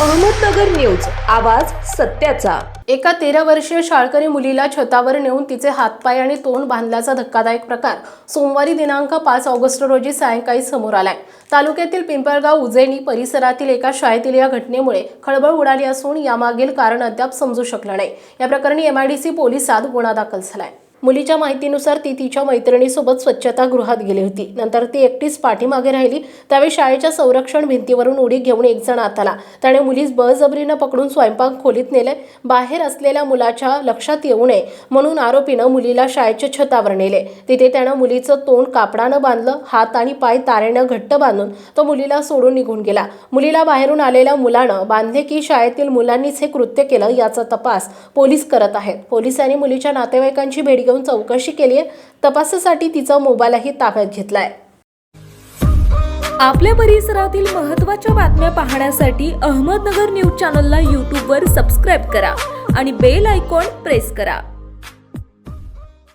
Ahmednagar news आवाज सत्याचा. एका तेरा वर्षीय शाळकरी मुलीला छतावर नेऊन तिचे हातपाय आणि तोंड बांधल्याचा धक्कादायक प्रकार सोमवारी दिनांक पाच ऑगस्ट रोजी सायंकाळी समोर आलाय. तालुक्यातील पिंपळगाव उजैनी परिसरातील एका शाळेतील या घटनेमुळे खळबळ उडाली असून यामागील कारण अद्याप समजू शकलं नाही. या प्रकरणी एमआयडीसी पोलिसात गुन्हा दाखल झालाय. मुलीच्या माहितीनुसार ती तिच्या मैत्रिणीसोबत स्वच्छतागृहात गेली होती. नंतर ती एकटीच पाठीमागे राहिली. त्यावेळी शाळेच्या संरक्षण भिंतीवरून उडी घेऊन एक जण आत आला त्याने मुलीस बळजबरीनं पकडून स्वयंपाक खोलीत नेले. बाहेर असलेल्या मुलाच्या लक्षात येऊ नये म्हणून आरोपीनं मुलीला शाळेच्या छतावर नेले. तिथे त्यानं मुलीचं तोंड कापडानं बांधलं हात आणि पाय तारेनं घट्ट बांधून तो मुलीला सोडून निघून गेला. मुलीला बाहेरून आलेल्या मुलानं बांधले की शाळेतील मुलांनीच हे कृत्य केलं याचा तपास पोलीस करत आहेत. पोलिसांनी मुलीच्या नातेवाईकांची भेट घेऊन चौकशी केली आहे. तपासासाठी तिचा मोबाईलही ताब्यात घेतलाय. आपल्या परिसरातील महत्त्वाच्या बातम्या पाहण्यासाठी अहमदनगर न्यूज चॅनलला यूट्यूबवर सबस्क्राईब करा आणि बेल आयकॉन प्रेस करा.